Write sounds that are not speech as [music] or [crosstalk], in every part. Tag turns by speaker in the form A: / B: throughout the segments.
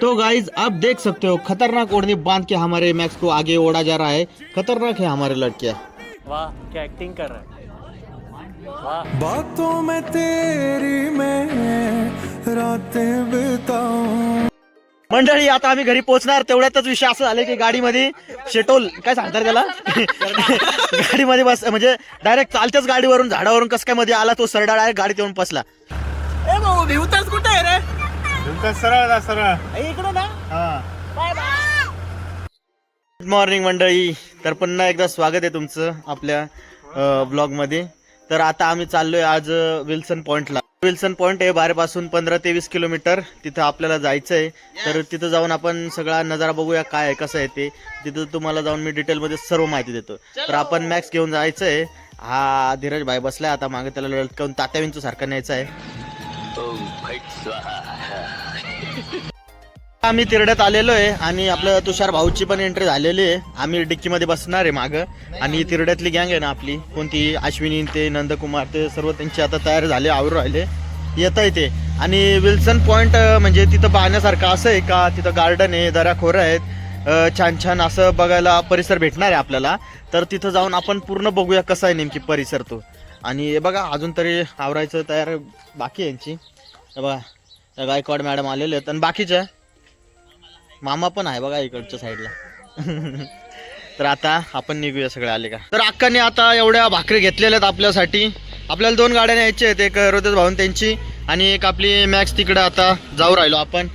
A: तो गाइज आप देख सकते हो खतरनाक ओढ़नी बांध के हमारे मैक्स को आगे ओढ़ा जा रहा है। खतरनाक है हमारे लड़कियां।
B: वाह क्या एक्टिंग कर रहा है। वाह।
C: बातों में तेरी मैं रातें बिताऊं।
A: मंडळी आता आम्ही घरी पोहोचणार तेवढ्यातच विषय असं झाले की गाडीमध्ये शेटोल काय सांगतात त्याला? [laughs] गाडीमध्ये बस म्हणजे डायरेक्ट चालत्याच गाडीवरून झाडावरून कस काय मध्ये आला तो सरडा डायरेक्ट गाडीत येऊन बसला.
B: ए भाऊ भिवताच
D: सरळ जा सरळ.
B: इकडे ना.
A: गुड मॉर्निंग मंडळी. तर पुन्हा एकदा स्वागत आहे तुमचं आपल्या ब्लॉगमध्ये तर आता आम्ही चाललोय आज अ, विल्सन पॉइंटला. विल्सन पॉइंट आहे बारेपासून पंधरा ते वीस किलोमीटर तिथं आपल्याला जायचं आहे तर तिथं जाऊन आपण सगळा नजारा बघूया काय आहे कसं आहे ते. तिथं तुम्हाला जाऊन मी डिटेलमध्ये सर्व माहिती देतो. तर आपण मॅक्स घेऊन जायचं आहे हा धीरज भाई बसलाय. आता मागे त्याला लटकवून तात्या विंचू सारखं न्यायचं आहे आम्ही तिरड्यात आलेलो आहे आणि आपलं तुषार भाऊची पण एंट्री झालेली आहे. आम्ही डिक्कीमध्ये बसणार आहे मागं. आणि तिरड्यातली गँग आहे ना आपली. कोणती? अश्विनी ते नंदकुमार ते सर्व त्यांचे आता तयार झाले आवर राहिले. येत आहे ते. आणि विल्सन पॉईंट म्हणजे तिथं पाहण्यासारखं असं आहे का? तिथं गार्डन आहे दराखोर आहेत. छान छान असं बघायला परिसर भेटणार आहे आपल्याला. तर तिथं जाऊन आपण पूर्ण बघूया कसा आहे नेमकी परिसर तो. आणि हे बघा अजून तरी आवरायचं तयार बाकी यांची. बघा गायकवाड मॅडम आलेले आहेत. आणि बाकीच्या मामा पण आहे बघा इकडच्या साईडला. [laughs] तर आता आपण निघूया सगळे आले का? तर अक्काने आता एवढ्या भाकरी घेतलेल्या आहेत आपल्यासाठी. आपल्याला दोन गाड्या न्यायच्या आहेत. एक रोजच भाऊन त्यांची आणि एक आपली मॅक्स तिकडं आता जाऊ राहिलो आपण.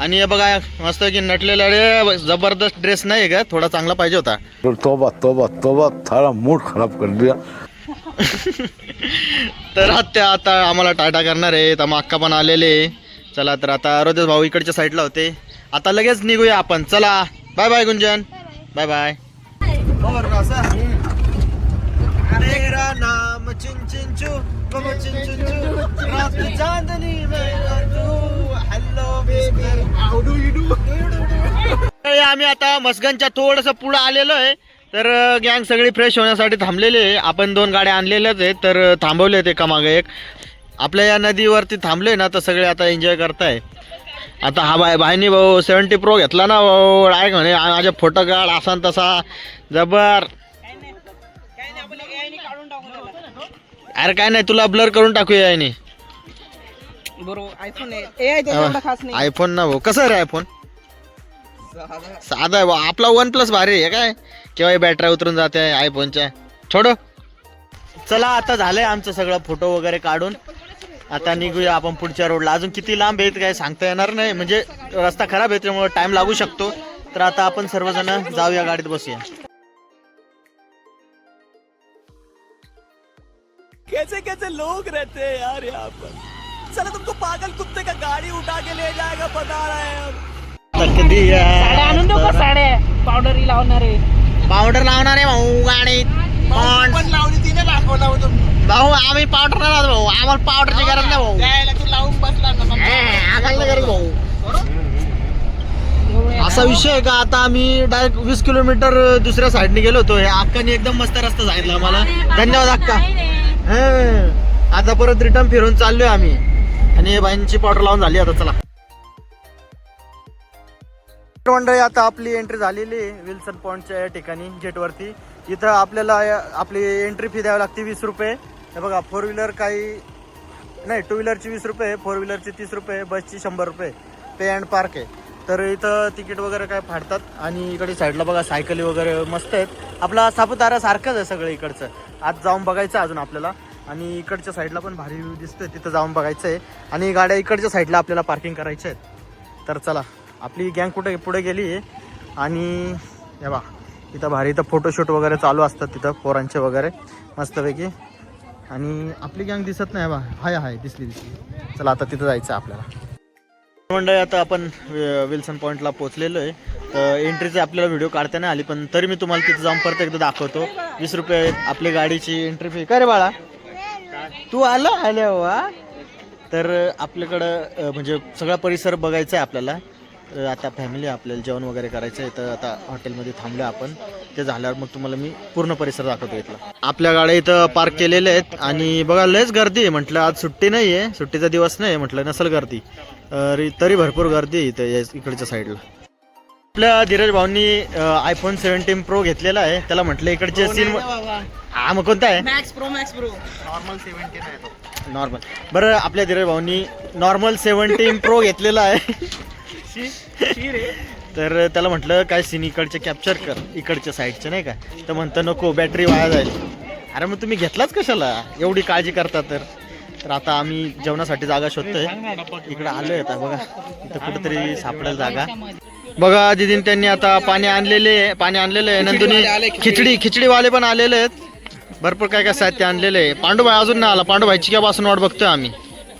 A: आणि हे बघा मस्त की नटलेला रे जबरदस्त ड्रेस नाही का थोडा चांगला पाहिजे होता.
E: तोबा तोबा तोबा थारा मूड खराब कर दिया. [laughs]
A: तर आता आता आम्हाला टाटा करणार आहे. तर मग अक्का पण आलेले चला तर आता रोतेश भाऊ इकडच्या साईडला होते. आता लगेच निघूया आपण. चला. Bye bye Gunjan. Bye bye तेरा नाम चिन चिंचू बाबा चिन चिंचू रात की चांदनी में तू. Hello mister how do you do आम्ही आता मस्गनच्या थोडस पुढे आलेलो आहे. तर गँग सगळी फ्रेश होण्यासाठी थांबलेली आहे. आपण दोन गाड्या आणलेल्याच आहेत तर थांबवले आहेत एका मागे एक. आपल्या या नदीवरती थांबलोय ना तर सगळे आता एन्जॉय करताय. आता हा बाय भाईनी भाऊ सेवन्टी प्रो घेतला ना भाऊ डायरेक्ट म्हणे "आ- माझे फोटो काढ असा न तसा. जबर. अरे काय नाही तुला ब्लर करून टाकूया याने
F: बरोबर आयफोन आहे.
A: आयफोन ना भाऊ. कसं रे आयफोन साधा आहे आपला वन प्लस भारी आहे काय? केव्हा बॅटरी उतरून जाते आयफोनच्या छोडो चला आता झालंय आमचं सगळं फोटो वगैरे काढून. आता निघूया आपण पुढच्या रोडला अजून किती लांब आहेत काय सांगता येणार नाही. म्हणजे रस्ता खराब आहे त्यामुळे टाइम लागू शकतो. तर आता आपण सर्वजण जाऊया गाडीत बसूया.
B: कैसे कैसे लोग रहते हैं यार यहाँ पर? चलो तुमको पागल कुत्ते का गाड़ी उठा के ले जाएगा बता रहे हैं
A: दिया.
F: साड्या आणून देऊ का साड्या? पावडरी लावणार आहे.
A: पावडर लावणार आहे भाऊ गाडीत पण
B: पण लावली तिने दाखवला होता
A: भाऊ आम्ही पावडर नाही लावत भाऊ. आम्हाला पावडरची गरज नाही भाऊ.
B: त्याला तू लावून बसला ना समजा.
A: ए, आम्हाला नाही गरज भाऊ. असा विषय आहे का? आता आम्ही डायरेक्ट वीस किलोमीटर दुसऱ्या साईडने गेलो होतो हे अक्काने एकदम मस्त रस्ता सांगितला आम्हाला. धन्यवाद अक्का. हं. आता परत रिटर्न फिरून चाललोय आम्ही. आणि बाईंची पावडर लावून झाली आता चला. मंडळी आता आपली एंट्री झालेली आहे विल्सन पॉइंटच्या या ठिकाणी गेटवरती. इथं आपल्याला आपली एंट्री फी द्यावी लागते वीस रुपये. हे बघा फोर व्हीलर काही नाही टू व्हीलरची वीस रुपये फोर व्हीलरची तीस रुपये बसची शंभर रुपये पे अँड पार्क आहे. तर इथं तिकीट वगैरे काय फाडतात आणि इकडे साईडला बघा सायकली वगैरे मस्त आहेत. आपला सापुतारा सारखंच आहे सगळं इकडचं. आज जाऊन बघायचं अजून आपल्याला. आणि इकडच्या साईडला पण भारी व्ह्यू दिसतोय तिथं जाऊन बघायचं आहे आणि गाड्या इकडच्या साईडला आपल्याला पार्किंग करायच्या आहेत. तर चला. आपली गँग कुठे पुढे गेली. आहे आणि हे बा इथं भारी इथं फोटोशूट वगैरे चालू असतात तिथं पोरांचे वगैरे मस्तपैकी. आणि आपली गँग दिसत नाही बा हाय हाय दिसली दिसली. चला आता तिथं जायचं आहे आपल्याला. मंडळी आता आपण वि- विल्सन पॉईंटला पोहोचलेलो आहे. तर एंट्रीचे आपल्याला व्हिडिओ काढता नाही आली पण तरी मी तुम्हाला तिथं जाऊन परत एकदा दाखवतो. वीस रुपये आपली गाडीची एंट्री फी काय रे बाळा? तू आलं? आले वा तर आपल्याकडं म्हणजे सगळा परिसर बघायचा आहे आपल्याला. आता फॅमिली आपल्याला जेवण वगैरे करायचं आहे तर आता हॉटेलमध्ये थांबलो आपण. ते झाल्यावर मग तुम्हाला मी पूर्ण परिसर दाखवतो इथला. आपल्या गाड्या इथं पार्क केलेल्या आहेत आणि बघा लयच गर्दी आहे. म्हटलं आज सुट्टी नाही आहे सुट्टीचा दिवस नाही म्हटलं नसल गर्दी. तरी भरपूर गर्दी आहे इथं या इकडच्या साईडला आपल्या धीरज भाऊंनी आयफोन सेव्हन्टीन प्रो घेतलेला आहे. त्याला म्हटलं इकडचे सीन हा मग कोणता आहे?
F: Max pro max pro
A: normal बरं आपल्या धीरज भाऊंनी नॉर्मल सेव्हन्टीन प्रो घेतलेला आहे. तर त्याला म्हटलं काय सीन इकडचे कॅप्चर कर इकडच्या साईडचे नाही का? तर म्हणतं नको बॅटरी वाया जाईल. अरे मग तुम्ही घेतलाच कशाला? एवढी काळजी करता तर. तर आता आम्ही जेवणासाठी जागा शोधतोय. इकडे आलोय आता बघा. इथं कुठेतरी सापडेल जागा. बघा दिदीन त्यांनी आता पाणी आणलेले आहे पाणी आणलेलं आहे. नंदुनी खिचडी खिचडीवाले पण आलेले आहेत. भरपूर काय काय साहित्य आणलेलं आहे. पांडुबाई अजून नाही आला. पांडुबाईची पासून वाट बघतोय आम्ही?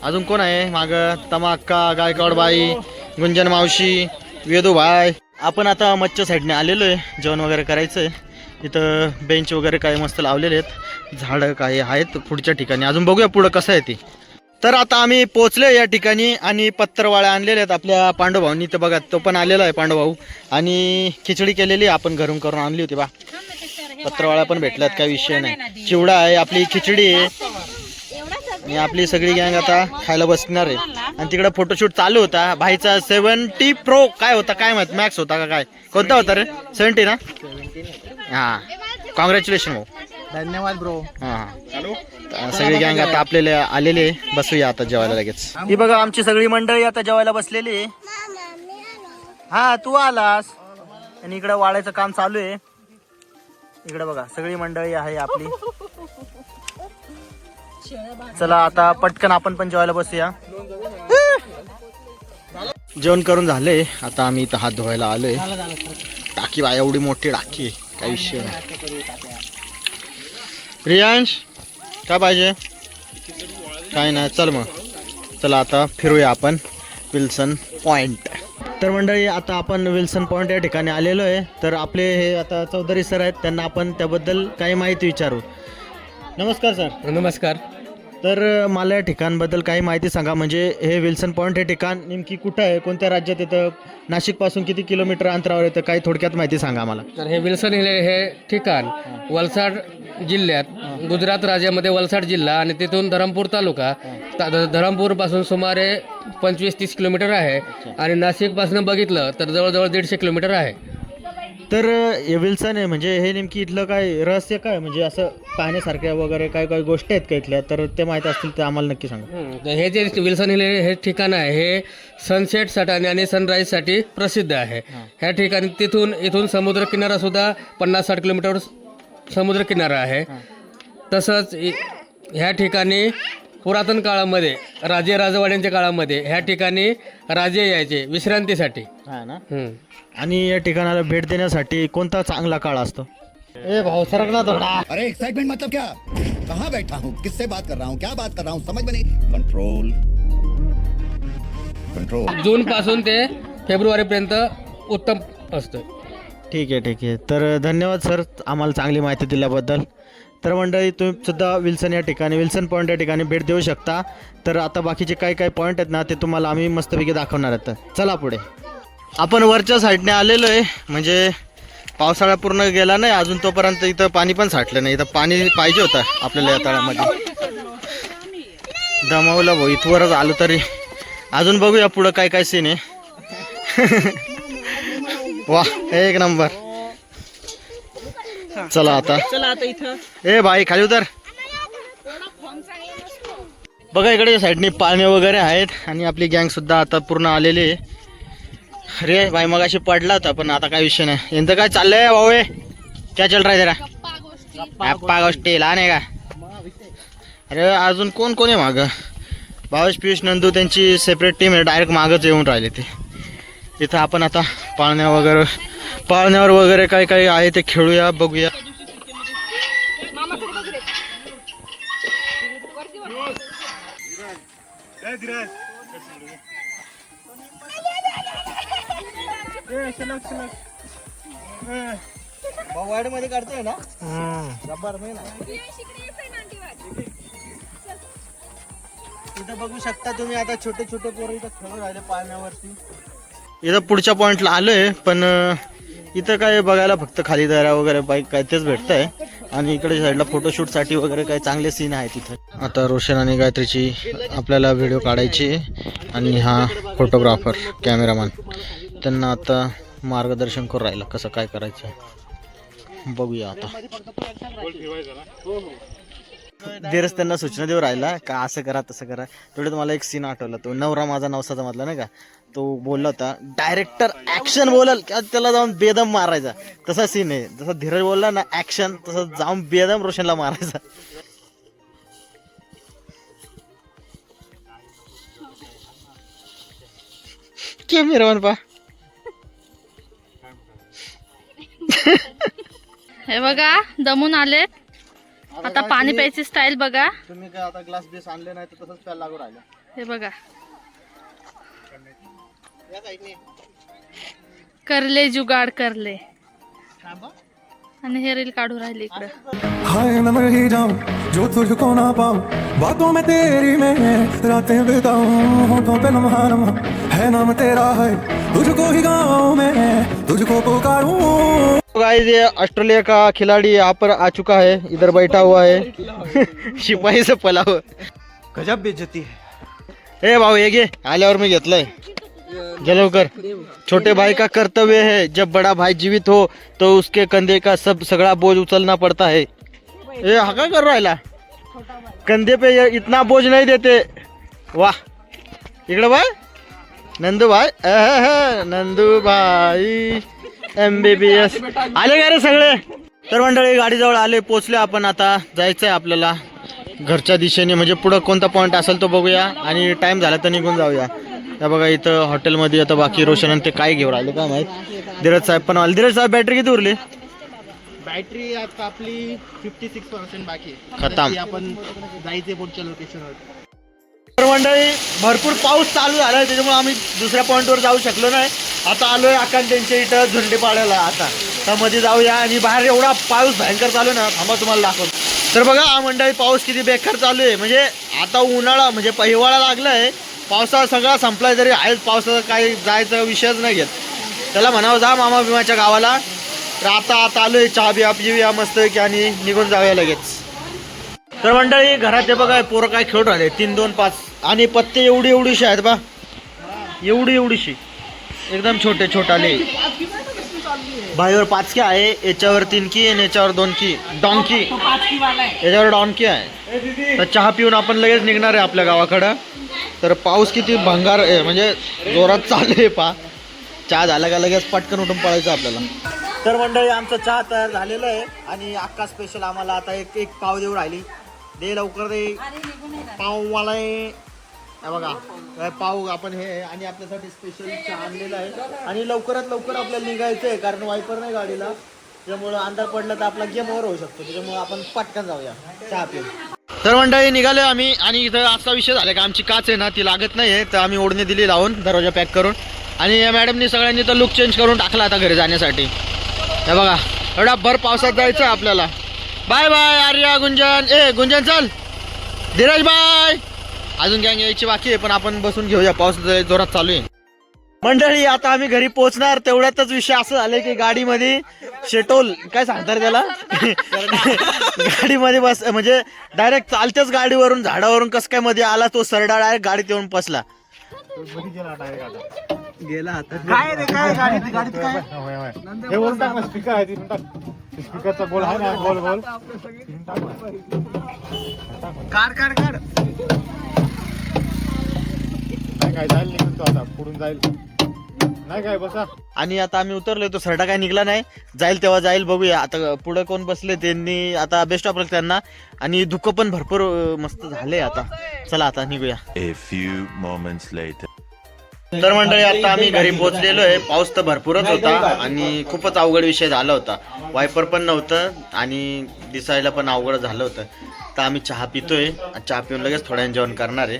A: अजून कोण आहे? माग तमाक्का गायकवाड बाई गुंजन मावशी वेदूभाई आपण आता मच्छ साईडने आलेलो आहे. जेवण वगैरे करायचं आहे इथं बेंच वगैरे काय मस्त लावलेले आहेत. झाडं काही आहेत पुढच्या ठिकाणी. अजून बघूया पुढं कसं आहे ते. तर आता आम्ही पोचले या ठिकाणी आणि पत्तरवाळ्या आणलेल्या आहेत आपल्या पांडुभाऊंनी. तर बघा तो पण आलेला आहे पांडुभाऊ. आणि खिचडी केलेली आहे आपण घरून करून आणली होती बा. पत्रवाळ्या पण भेटल्यात काही विषय नाही. चिवडा आहे आपली खिचडी आहे. आणि आपली सगळी गँग आता खायला बसणार आहे. आणि तिकडे फोटोशूट चालू होता. भाईचा सेव्हन्टी प्रो काय होता काय माहीत? मॅक्स होता का काय? कोणता होता रे? सेव्हन्टी ना? हा. कॉंग्रॅच्युलेशन भाऊ.
B: धन्यवाद ब्रो
A: हा हा. सगळी गँग आता आपल्याला आलेले आहे. बसूया आता जेवायला लगेच. ही बघा आमची सगळी मंडळी आता जेवायला बसलेली आहे. हा तू आलास. आणि इकडे वाळायचं काम चालू आहे. इकडे बघा सगळी मंडळी आहे आपली. चला आता पटकन आपण पण जेवायला बसूया. जेवण करून झाले. आता आम्ही इथं हात धुवायला आलोय. टाकी बा एवढी मोठी टाकी आहे. काही विषय नाही. प्रियांश काय पाहिजे? काय नाही चल मग. चला आता फिरूया आपण विल्सन पॉइंट. तर मंडळी आता आपण विल्सन पॉइंट या ठिकाणी आलेलो आहे. तर आपले हे आता चौधरी सर आहेत त्यांना आपण त्याबद्दल काही माहिती विचारू. नमस्कार सर.
G: नमस्कार.
A: तर मला या ठिकाणबद्दल काही माहिती सांगा. म्हणजे हे विल्सन पॉइंट हे ठिकाण नेमकी कुठं आहे? कोणत्या राज्यात येतं? नाशिकपासून किती किलोमीटर अंतरावर येतं? काही थोडक्यात माहिती सांगा मला.
G: तर हे विल्सन हिल हे ठिकाण वलसाड जिल्ह्यात गुजरात राज्यामध्ये वलसाड जिल्हा आणि तिथून धरमपूर तालुका. धरमपूरपासून सुमारे पंचवीस तीस किलोमीटर आहे आणि नाशिकपासून बघितलं तर जवळजवळ दीडशे किलोमीटर आहे.
A: तर विल्सन आहे म्हणजे हे नेमकी इथलं काय रहस्य काय? म्हणजे असं पाहण्यासारख्या वगैरे काय काय गोष्टी आहेत का इथल्या? तर ते माहीत असतील तर आम्हाला नक्की सांगा.
G: तर हे जे विल्सन हिल हे ठिकाण आहे. हे सनसेटसाठी आणि सनराईजसाठी प्रसिद्ध आहे. ह्या ठिकाणी तिथून इथून समुद्र किनारा सुद्धा पन्नास साठ किलोमीटर समुद्र किनारा आहे तसंच ह्या ठिकाणी पुरातन काळामध्ये राजे राजवाड्यांच्या काळामध्ये ह्या ठिकाणी राजे यायचे विश्रांतीसाठी.
A: हा ना?
G: हम्म.
A: आणि या ठिकाणाला भेट देण्यासाठी कोणता चांगला काळ असतो? ए भाऊ सरक ना थोडा.
H: अरे एक्साइटमेंट मतलब क्या? कहाँ बैठा हूँ? किससे बात कर रहा हूँ? क्या बात कर रहा हूँ? समझ में नहीं। कंट्रोल कंट्रोल
G: जून पासून ते फेब्रुवारीपर्यंत उत्तम असतं.
A: ठीक आहे ठीक आहे. तर धन्यवाद सर आम्हाला चांगली माहिती दिल्याबद्दल. तर मंडळी तुम्ही सुद्धा विल्सन या ठिकाणी विल्सन पॉईंट या ठिकाणी भेट देऊ शकता. तर आता बाकीचे काय काय पॉईंट आहेत ना ते तुम्हाला आम्ही मस्तपैकी दाखवणार आहेत. चला पुढे. आपण वरच्या साईडने आलेलो आहे. म्हणजे पावसाळा पूर्ण गेला नाही अजून तोपर्यंत इथं पाणी पण साठलं नाही. इथं पाणी पाहिजे होतं आपल्याला या तळ्यामध्ये दमावलं भाऊ इथवरच आलो तरी. अजून बघूया पुढं काय काय सीन आहे. [laughs] वा एक नंबर. चला आता.
F: चला आता इथं.
A: ए भाई खाली उतर. बघा इकडे साईडने पाणी वगैरे आहेत आणि आपली गँग सुद्धा आता पूर्ण आलेली आहे. अरे भाई मग अशी पडला होता पण आता काय विषय नाही. यांचं काय चाललंय भाऊ हे? क्या चल रहा है जरा गप्पा गोष्टी लहान आहे का? अरे अजून कोण कोण आहे मागं? भावेश पियुष नंदू त्यांची सेपरेट टीम आहे. डायरेक्ट मागच येऊन राहिले ते. इथं आपण आता पाळण्या वगैरे पाळण्यावर वगैरे काय काय आहे ते खेळूया बघूया. मध्ये काढतोय ना ना इथं बघू शकता तुम्ही आता छोटे छोटे पोरं इथं खेळून राहिले पाळण्यावरती इथं पुढच्या पॉइंटला आलोय पण इथं काय बघायला फक्त खाली दऱ्या वगैरे बाईक काय तेच आहे आणि इकडे साईडला फोटोशूटसाठी वगैरे काही चांगले सीन आहेत तिथं आता रोशन आणि गायत्रीची आपल्याला व्हिडिओ काढायची आणि हा फोटोग्राफर कॅमेरामॅन त्यांना आता मार्गदर्शन करू राहिलं कसं काय करायचं. बघूया आता. धीरज त्यांना सूचना देऊ राहिला का असं करा तसं करा. तेवढं मला एक सीन आठवला तो नवरा माझा नवसाचा मधला नाही का? तो बोलला होता डायरेक्टर ऍक्शन बोलल. का त्याला जाऊन बेदम मारायचा. तसा सीन आहे. जसा धीरज बोलला ना ऍक्शन तसा जाऊन बेदम रोशनला मारायचा. पा
I: हे बघा दमून आलेत. आता पाणी प्यायची स्टाईल बघा.
A: तुम्ही काय आता ग्लास बेस आणले नाही तर तसंच प्यायला लागू राहिलं.
I: हे बघा. करले जुगाड करले. आणि हे रील काढू राहिले इकडं.
C: हाय मर ही जाऊं जो तुझको ना पाऊं बातों में तेरी मैं रातें बिताऊं होठों पे लम्हा लम्हा है नाम तेरा है तुझको ही गाऊं मैं तुझको पुकारूं।
A: गाइस ये ऑस्ट्रेलिया का खिलाड़ी यहाँ पर आ चुका है इधर बैठा हुआ है। [laughs] शिपाई से पला हुआ।
B: गजब बेइज्जती है।
A: ए भाऊ ये घे आल्यावर मी घेतलंय। घे लवकर छोटे भाई का कर्तव्य है जब बड़ा भाई जीवित हो तो उसके कंधे का सब सगळा बोझ उचलना पड़ता है। ए हा काय कर राहिला कंधे पे ये इतना बोझ नहीं देते। वाह। इकडे बाय नंदू भाई नंदू भाई। एम बी बी एस आले का रे सगळे? तर मंडळी गाडीजवळ आले पोचले आपण आता. जायचंय आपल्याला घरच्या दिशेने. म्हणजे पुढं कोणता पॉईंट असेल तो बघूया. आणि टाइम झाला तर निघून जाऊया. त्या बघा इथं हॉटेलमध्ये आता बाकी रोशन आणि ते काय घेऊन राहिले काय माहीत? धीरज साहेब पण आले. धीरज साहेब बॅटरी किती उरली?
B: बॅटरी आता आपली फिफ्टी सिक्स पर्सेंट बाकी आहे.
A: खतम.
B: आपण जायचे पुढच्या लोकेशनवर
A: तर मंडळी भरपूर पाऊस चालू झालाय त्याच्यामुळे आम्ही दुसऱ्या पॉईंटवर जाऊ शकलो नाही. आता आलोय आकांत त्यांच्या इथं झुंडी पाड्याला आता. तर मध्ये जाऊया आणि बाहेर एवढा पाऊस भयंकर चालू आहे ना थांबा तुम्हाला दाखवतो. तर बघा हा मंडळी पाऊस किती बेकार चालू आहे. म्हणजे आता उन्हाळा म्हणजे प- हिवाळा लागलाय. पावसाळा सगळा संपलाय तरी आहेच. पावसाचा काही जायचा विषयच नाही घेत त्याला म्हणावं जा मामा बिमाच्या गावाला. तर आता आता आलोय चहा बिया पिऊया मस्त की आणि निघून जाऊया लगेच. तर मंडळी घरात बघा पोरं काय खेळून राहिले. तीन दोन पाच. आणि पत्ते एवढी एवढीशी आहेत बा. एवढी एवढीशी एकदम छोटे छोटाले. भाईवर पाच की आहे याच्यावर तीन की आणि याच्यावर दोन की. डॉनकी याच्यावर डॉनकी आहे. तर चहा पिऊन आपण लगेच निघणार आहे आपल्या गावाकडं. तर पाऊस किती भंगार आहे म्हणजे जोरात चालू आहे पा. चहा झाला का लगेच पटकन उठून पळायचं आपल्याला. तर मंडळी आमचा चहा तयार झालेला आहे. आणि अक्का स्पेशल आम्हाला आता एक एक पाव देऊ राहिली. दे लवकर दे. पाव आहे. हे बघा काय पाहू आपण हे आणि आपल्यासाठी स्पेशल चहा आणलेला आहे. आणि लवकरात लवकर आपल्याला निघायचं आहे कारण वायपर नाही गाडीला. त्यामुळं अंधार पडला तर आपला गेम ओव्हर होऊ शकतो. त्याच्यामुळे आपण पटकन जाऊया चहा पिऊन. तर मंडळी निघालो आम्ही आणि इथं असा विषय झाला का? आमची काच आहे ना ती लागत नाही आहे तर आम्ही ओढणी दिली लावून दरवाजा पॅक करून. आणि या मॅडमनी सगळ्यांनी तर लुक चेंज करून टाकला आता घरी जाण्यासाठी. हे बघा एवढा भर पावसात जायचं आपल्याला. Bye bye Arya Gunjan. ए गुंजन चल. धीरज बाय अजून गँग यायची बाकी आहे पण आपण बसून घेऊया. पाऊस जरा जोरात चालू आहे. मंडळी आता आम्ही घरी पोहोचणार. तेवढ्यातच विषय असं झालाय की गाडीमध्ये शेटोल काय सांगतात त्याला? [laughs] गाडीमध्ये बस म्हणजे डायरेक्ट चालत्याच गाडीवरून झाडावरून कस काय मध्ये आला तो सरडा डायरेक्ट गाडीत येऊन बसला
B: काय रे काय गाडीत? गाडीत काय
D: होय, होय. हे बोल टाक ना स्पीकर आहे तिथून टाक. स्पीकरचा बोल आहे ना बोल बोल.
B: Car car car.
D: नाही काय जाईल निघून तो आता पुढून जाईल. नाही काय बसा.
A: आणि आता आम्ही उतरलोय तो सरडा काय निघला नाही. जाईल तेव्हा जाईल बघूया. आता पुढे कोण बसले त्यांनी आता बेस्ट ऑफ लक त्यांना. आणि धुकं पण भरपूर मस्त झाले आता. चला आता निघूया.
J: A few moments later.
A: तर मंडळी आता आम्ही घरी पोहोचलेलो आहे. पाऊस तर भरपूरच होता आणि खूपच अवघड विषय झाला होता. वायपर पण नव्हतं आणि दिसायला पण अवघड झालं होतं. तर आम्ही चहा पितोय चहा पिऊन लगेच थोड्या जेवण करणार आहे.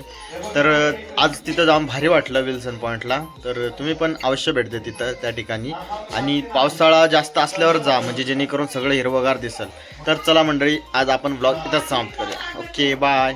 A: तर आज तिथं जाऊन भारी वाटलं विल्सन पॉईंटला तर तुम्ही पण अवश्य भेट द्या तिथं त्या ठिकाणी. आणि पावसाळा जास्त असल्यावर जा म्हणजे जेणेकरून सगळं हिरवगार दिसेल. तर चला मंडळी आज आपण ब्लॉग इथंच समाप्त करूया. Okay bye